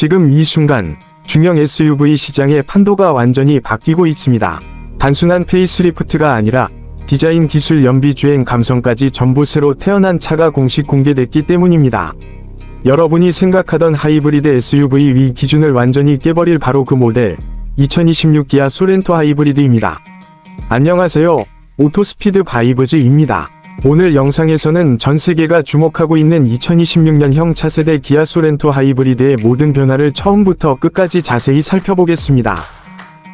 지금 이 순간 중형 SUV 시장의 판도가 완전히 바뀌고 있습니다. 단순한 페이스리프트가 아니라 디자인 기술 연비 주행 감성까지 전부 새로 태어난 차가 공식 공개됐기 때문입니다. 여러분이 생각하던 하이브리드 SUV 위 기준을 완전히 깨버릴 바로 그 모델 2026 기아 소렌토 하이브리드입니다. 안녕하세요. 오토스피드 바이브즈입니다. 오늘 영상에서는 전 세계가 주목하고 있는 2026년형 차세대 기아 소렌토 하이브리드의 모든 변화를 처음부터 끝까지 자세히 살펴보겠습니다.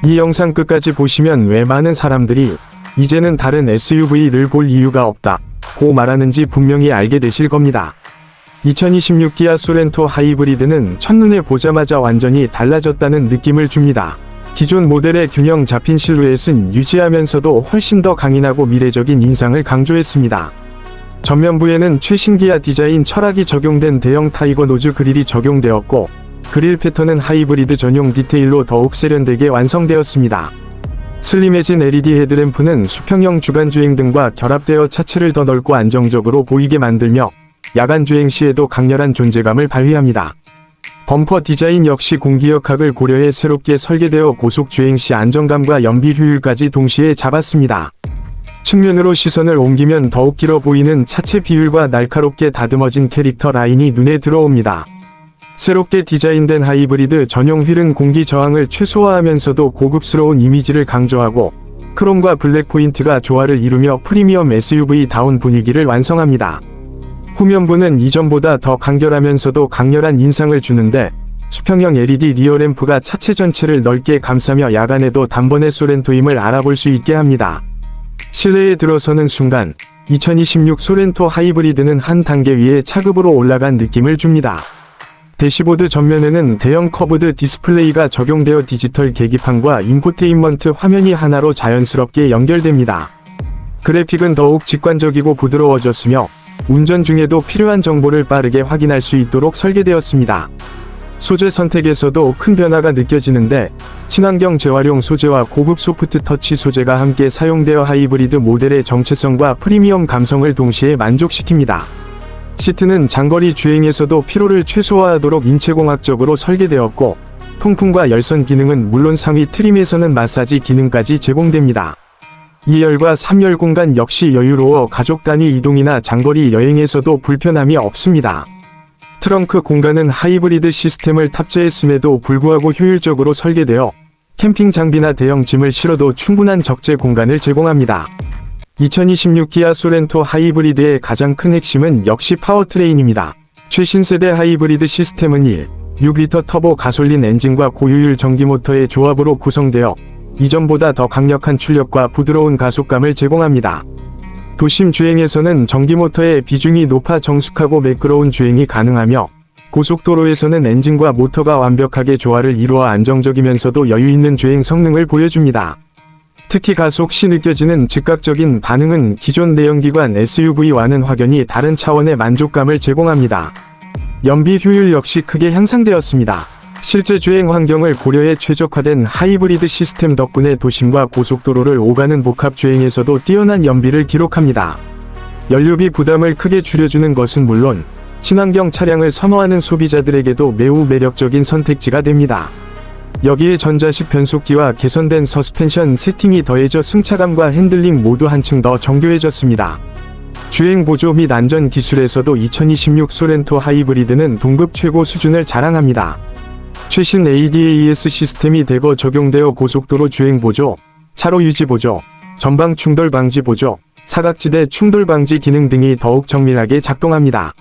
이 영상 끝까지 보시면 왜 많은 사람들이 이제는 다른 SUV를 볼 이유가 없다. 고 말하는지 분명히 알게 되실 겁니다. 2026 기아 소렌토 하이브리드는 첫눈에 보자마자 완전히 달라졌다는 느낌을 줍니다. 기존 모델의 균형 잡힌 실루엣은 유지하면서도 훨씬 더 강인하고 미래적인 인상을 강조했습니다. 전면부에는 최신 기아 디자인 철학이 적용된 대형 타이거 노즈 그릴이 적용되었고, 그릴 패턴은 하이브리드 전용 디테일로 더욱 세련되게 완성되었습니다. 슬림해진 LED 헤드램프는 수평형 주간 주행 등과 결합되어 차체를 더 넓고 안정적으로 보이게 만들며 야간 주행 시에도 강렬한 존재감을 발휘합니다. 범퍼 디자인 역시 공기역학을 고려해 새롭게 설계되어 고속 주행 시 안정감과 연비 효율까지 동시에 잡았습니다. 측면으로 시선을 옮기면 더욱 길어 보이는 차체 비율과 날카롭게 다듬어진 캐릭터 라인이 눈에 들어옵니다. 새롭게 디자인된 하이브리드 전용 휠은 공기 저항을 최소화하면서도 고급스러운 이미지를 강조하고 크롬과 블랙 포인트가 조화를 이루며 프리미엄 SUV 다운 분위기를 완성합니다. 후면부는 이전보다 더 간결하면서도 강렬한 인상을 주는데 수평형 LED 리어램프가 차체 전체를 넓게 감싸며 야간에도 단번에 소렌토임을 알아볼 수 있게 합니다. 실내에 들어서는 순간 2026 소렌토 하이브리드는 한 단계 위에 차급으로 올라간 느낌을 줍니다. 대시보드 전면에는 대형 커브드 디스플레이가 적용되어 디지털 계기판과 인포테인먼트 화면이 하나로 자연스럽게 연결됩니다. 그래픽은 더욱 직관적이고 부드러워졌으며 운전 중에도 필요한 정보를 빠르게 확인할 수 있도록 설계되었습니다. 소재 선택에서도 큰 변화가 느껴지는데 친환경 재활용 소재와 고급 소프트 터치 소재가 함께 사용되어 하이브리드 모델의 정체성과 프리미엄 감성을 동시에 만족시킵니다. 시트는 장거리 주행에서도 피로를 최소화하도록 인체공학적으로 설계되었고 통풍과 열선 기능은 물론 상위 트림에서는 마사지 기능까지 제공됩니다. 2열과 3열 공간 역시 여유로워 가족 단위 이동이나 장거리 여행에서도 불편함이 없습니다. 트렁크 공간은 하이브리드 시스템을 탑재했음에도 불구하고 효율적으로 설계되어 캠핑 장비나 대형 짐을 실어도 충분한 적재 공간을 제공합니다. 2026 기아 소렌토 하이브리드의 가장 큰 핵심은 역시 파워트레인입니다. 최신 세대 하이브리드 시스템은 1, 6리터 터보 가솔린 엔진과 고효율 전기 모터의 조합으로 구성되어 이전보다 더 강력한 출력과 부드러운 가속감을 제공합니다. 도심 주행에서는 전기 모터의 비중이 높아 정숙하고 매끄러운 주행이 가능하며 고속도로에서는 엔진과 모터가 완벽하게 조화를 이루어 안정적이면서도 여유 있는 주행 성능을 보여줍니다. 특히 가속 시 느껴지는 즉각적인 반응은 기존 내연기관 SUV와는 확연히 다른 차원의 만족감을 제공합니다. 연비 효율 역시 크게 향상되었습니다. 실제 주행 환경을 고려해 최적화된 하이브리드 시스템 덕분에 도심과 고속도로를 오가는 복합 주행에서도 뛰어난 연비를 기록합니다. 연료비 부담을 크게 줄여주는 것은 물론 친환경 차량을 선호하는 소비자들에게도 매우 매력적인 선택지가 됩니다. 여기에 전자식 변속기와 개선된 서스펜션 세팅이 더해져 승차감과 핸들링 모두 한층 더 정교해졌습니다. 주행 보조 및 안전 기술에서도 2026 소렌토 하이브리드는 동급 최고 수준을 자랑합니다. 최신 ADAS 시스템이 대거 적용되어 고속도로 주행 보조, 차로 유지 보조, 전방 충돌 방지 보조, 사각지대 충돌 방지 기능 등이 더욱 정밀하게 작동합니다.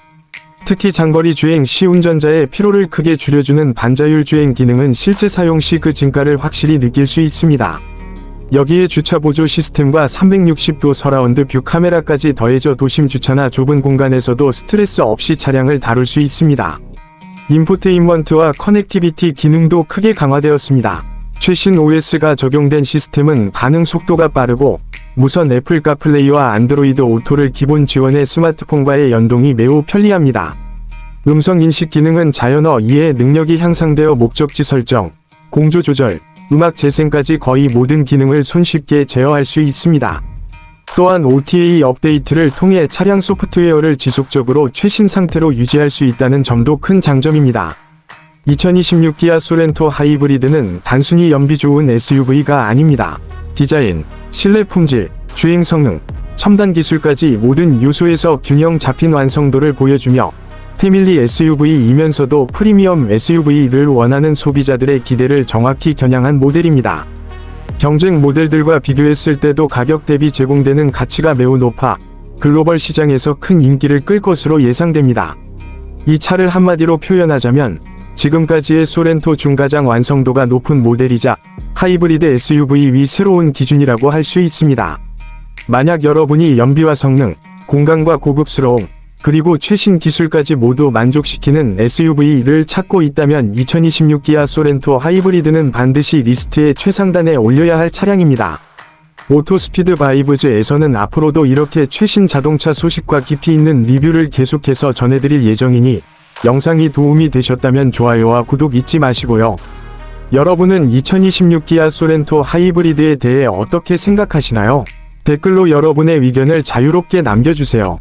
특히 장거리 주행 시 운전자의 피로를 크게 줄여주는 반자율 주행 기능은 실제 사용 시 그 증가를 확실히 느낄 수 있습니다. 여기에 주차 보조 시스템과 360도 서라운드 뷰 카메라까지 더해져 도심 주차나 좁은 공간에서도 스트레스 없이 차량을 다룰 수 있습니다. 인포테인먼트와 커넥티비티 기능도 크게 강화되었습니다. 최신 OS가 적용된 시스템은 반응 속도가 빠르고 무선 애플 카플레이와 안드로이드 오토를 기본 지원해 스마트폰과의 연동이 매우 편리합니다. 음성 인식 기능은 자연어 이해 능력이 향상되어 목적지 설정, 공조 조절, 음악 재생까지 거의 모든 기능을 손쉽게 제어할 수 있습니다. 또한 OTA 업데이트를 통해 차량 소프트웨어를 지속적으로 최신 상태로 유지할 수 있다는 점도 큰 장점입니다. 2026 기아 소렌토 하이브리드는 단순히 연비 좋은 SUV가 아닙니다. 디자인, 실내 품질, 주행 성능, 첨단 기술까지 모든 요소에서 균형 잡힌 완성도를 보여주며 패밀리 SUV이면서도 프리미엄 SUV를 원하는 소비자들의 기대를 정확히 겨냥한 모델입니다. 경쟁 모델들과 비교했을 때도 가격 대비 제공되는 가치가 매우 높아 글로벌 시장에서 큰 인기를 끌 것으로 예상됩니다. 이 차를 한마디로 표현하자면 지금까지의 소렌토 중 가장 완성도가 높은 모델이자 하이브리드 SUV 위 새로운 기준이라고 할 수 있습니다. 만약 여러분이 연비와 성능, 공간과 고급스러움, 그리고 최신 기술까지 모두 만족시키는 SUV를 찾고 있다면 2026 기아 소렌토 하이브리드는 반드시 리스트의 최상단에 올려야 할 차량입니다. 오토스피드 바이브즈에서는 앞으로도 이렇게 최신 자동차 소식과 깊이 있는 리뷰를 계속해서 전해드릴 예정이니 영상이 도움이 되셨다면 좋아요와 구독 잊지 마시고요. 여러분은 2026 기아 소렌토 하이브리드에 대해 어떻게 생각하시나요? 댓글로 여러분의 의견을 자유롭게 남겨주세요.